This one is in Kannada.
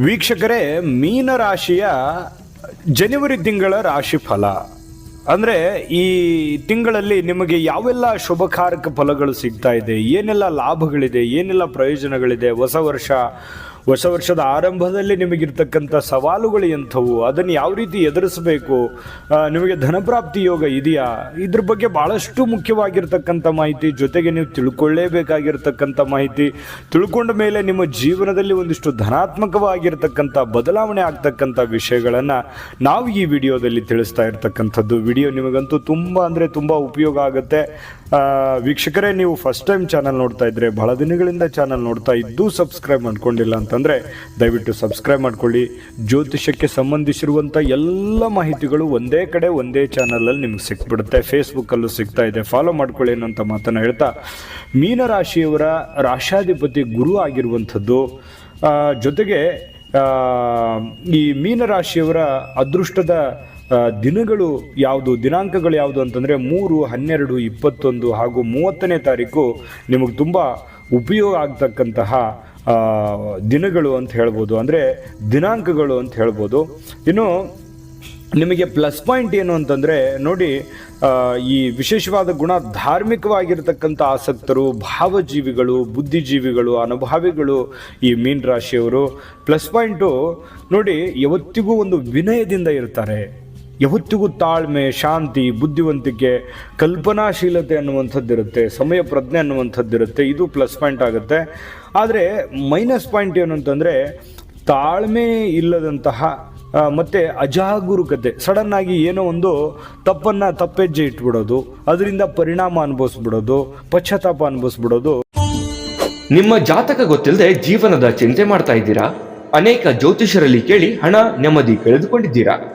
ವೀಕ್ಷಕರೇ, ಮೀನ ರಾಶಿಯ ಜನವರಿ ತಿಂಗಳ ರಾಶಿ ಫಲ. ಅಂದರೆ ಈ ತಿಂಗಳಲ್ಲಿ ನಿಮಗೆ ಯಾವೆಲ್ಲ ಶುಭಕಾರಕ ಫಲಗಳು ಸಿಗ್ತಾ ಇದೆ, ಏನೆಲ್ಲ ಲಾಭಗಳಿದೆ, ಏನೆಲ್ಲ ಪ್ರಯೋಜನಗಳಿದೆ, ಹೊಸ ವರ್ಷ ಹೊಸ ವರ್ಷದ ಆರಂಭದಲ್ಲಿ ನಿಮಗಿರ್ತಕ್ಕಂಥ ಸವಾಲುಗಳು ಎಂಥವು? ಅದನ್ನು ಯಾವ ರೀತಿ ಎದುರಿಸಬೇಕು? ನಿಮಗೆ ಧನಪ್ರಾಪ್ತಿ ಯೋಗ ಇದೆಯಾ? ಇದ್ರ ಬಗ್ಗೆ ಭಾಳಷ್ಟು ಮುಖ್ಯವಾಗಿರ್ತಕ್ಕಂಥ ಮಾಹಿತಿ ಜೊತೆಗೆ ನೀವು ತಿಳ್ಕೊಳ್ಳೇಬೇಕಾಗಿರ್ತಕ್ಕಂಥ ಮಾಹಿತಿ. ತಿಳ್ಕೊಂಡ ಮೇಲೆ ನಿಮ್ಮ ಜೀವನದಲ್ಲಿ ಒಂದಿಷ್ಟು ಧನಾತ್ಮಕವಾಗಿರ್ತಕ್ಕಂಥ ಬದಲಾವಣೆ ಆಗ್ತಕ್ಕಂಥ ವಿಷಯಗಳನ್ನು ನಾವು ಈ ವಿಡಿಯೋದಲ್ಲಿ ತಿಳಿಸ್ತಾ ಇರ್ತಕ್ಕಂಥದ್ದು. ವಿಡಿಯೋ ನಿಮಗಂತೂ ತುಂಬ ಅಂದರೆ ತುಂಬ ಉಪಯೋಗ ಆಗುತ್ತೆ. ವೀಕ್ಷಕರೇ, ನೀವು ಫಸ್ಟ್ ಟೈಮ್ ಚಾನಲ್ ನೋಡ್ತಾ ಇದ್ರೆ ಬಹಳ ದಿನಗಳಿಂದ ಚಾನಲ್ ನೋಡ್ತಾ ಇದ್ದು ಸಬ್ಸ್ಕ್ರೈಬ್ ಮಾಡ್ಕೊಂಡಿಲ್ಲ ಅಂತಂದರೆ ದಯವಿಟ್ಟು ಸಬ್ಸ್ಕ್ರೈಬ್ ಮಾಡ್ಕೊಳ್ಳಿ. ಜ್ಯೋತಿಷಕ್ಕೆ ಸಂಬಂಧಿಸಿರುವಂಥ ಎಲ್ಲ ಮಾಹಿತಿಗಳು ಒಂದೇ ಕಡೆ, ಒಂದೇ ಚಾನಲಲ್ಲಿ ನಿಮ್ಗೆ ಸಿಕ್ಬಿಡುತ್ತೆ. ಫೇಸ್ಬುಕ್ಕಲ್ಲೂ ಸಿಗ್ತಾ ಇದೆ. ಫಾಲೋ ಮಾಡ್ಕೊಳ್ಳಿ ಅನ್ನೋಂಥ ಮಾತನ್ನು ಹೇಳ್ತಾ, ಮೀನರಾಶಿಯವರ ರಾಶಾಧಿಪತಿ ಗುರು ಆಗಿರುವಂಥದ್ದು ಜೊತೆಗೆ ಈ ಮೀನರಾಶಿಯವರ ಅದೃಷ್ಟದ ದಿನಗಳು ಯಾವುದು, ದಿನಾಂಕಗಳು ಯಾವುದು ಅಂತಂದರೆ ಮೂರು, ಹನ್ನೆರಡು, ಇಪ್ಪತ್ತೊಂದು ಹಾಗೂ ಮೂವತ್ತನೇ ತಾರೀಕು ನಿಮಗೆ ತುಂಬ ಉಪಯೋಗ ಆಗ್ತಕ್ಕಂತಹ ದಿನಗಳು ಅಂತ ಹೇಳ್ಬೋದು. ಅಂದರೆ ದಿನಾಂಕಗಳು ಅಂತ ಹೇಳ್ಬೋದು. ಇನ್ನು ನಿಮಗೆ ಪ್ಲಸ್ ಪಾಯಿಂಟ್ ಏನು ಅಂತಂದರೆ ನೋಡಿ ಈ ವಿಶೇಷವಾದ ಗುಣ ಧಾರ್ಮಿಕವಾಗಿರ್ತಕ್ಕಂಥ ಆಸಕ್ತರು, ಭಾವಜೀವಿಗಳು, ಬುದ್ಧಿಜೀವಿಗಳು, ಅನುಭಾವಿಗಳು ಈ ಮೀನ್ ರಾಶಿಯವರು ಪ್ಲಸ್ ಪಾಯಿಂಟು ನೋಡಿ, ಯಾವತ್ತಿಗೂ ಒಂದು ವಿನಯದಿಂದ ಇರ್ತಾರೆ. ಯಾವತ್ತಿಗೂ ತಾಳ್ಮೆ, ಶಾಂತಿ, ಬುದ್ಧಿವಂತಿಕೆ, ಕಲ್ಪನಾಶೀಲತೆ ಅನ್ನುವಂಥದ್ದಿರುತ್ತೆ, ಸಮಯ ಪ್ರಜ್ಞೆ ಅನ್ನುವಂಥದ್ದಿರುತ್ತೆ, ಇದು ಪ್ಲಸ್ ಪಾಯಿಂಟ್ ಆಗುತ್ತೆ. ಆದರೆ ಮೈನಸ್ ಪಾಯಿಂಟ್ ಏನು ಅಂತಂದರೆ ತಾಳ್ಮೆ ಇಲ್ಲದಂತಹ ಮತ್ತು ಅಜಾಗರೂಕತೆ ಸಡನ್ ಆಗಿ ಏನೋ ಒಂದು ತಪ್ಪನ್ನು ತಪ್ಪೆಜ್ಜೆ ಇಟ್ಬಿಡೋದು, ಅದರಿಂದ ಪರಿಣಾಮ ಅನುಭವಿಸ್ಬಿಡೋದು, ಪಶ್ಚಾತ್ತಾಪ ಅನುಭವಿಸ್ಬಿಡೋದು. ನಿಮ್ಮ ಜಾತಕ ಗೊತ್ತಿಲ್ಲದೆ ಜೀವನದ ಚಿಂತೆ ಮಾಡ್ತಾ ಇದ್ದೀರಾ? ಅನೇಕ ಜ್ಯೋತಿಷರಲ್ಲಿ ಕೇಳಿ ಹಣ ನೆಮ್ಮದಿ ಕಳೆದುಕೊಂಡಿದ್ದೀರಾ?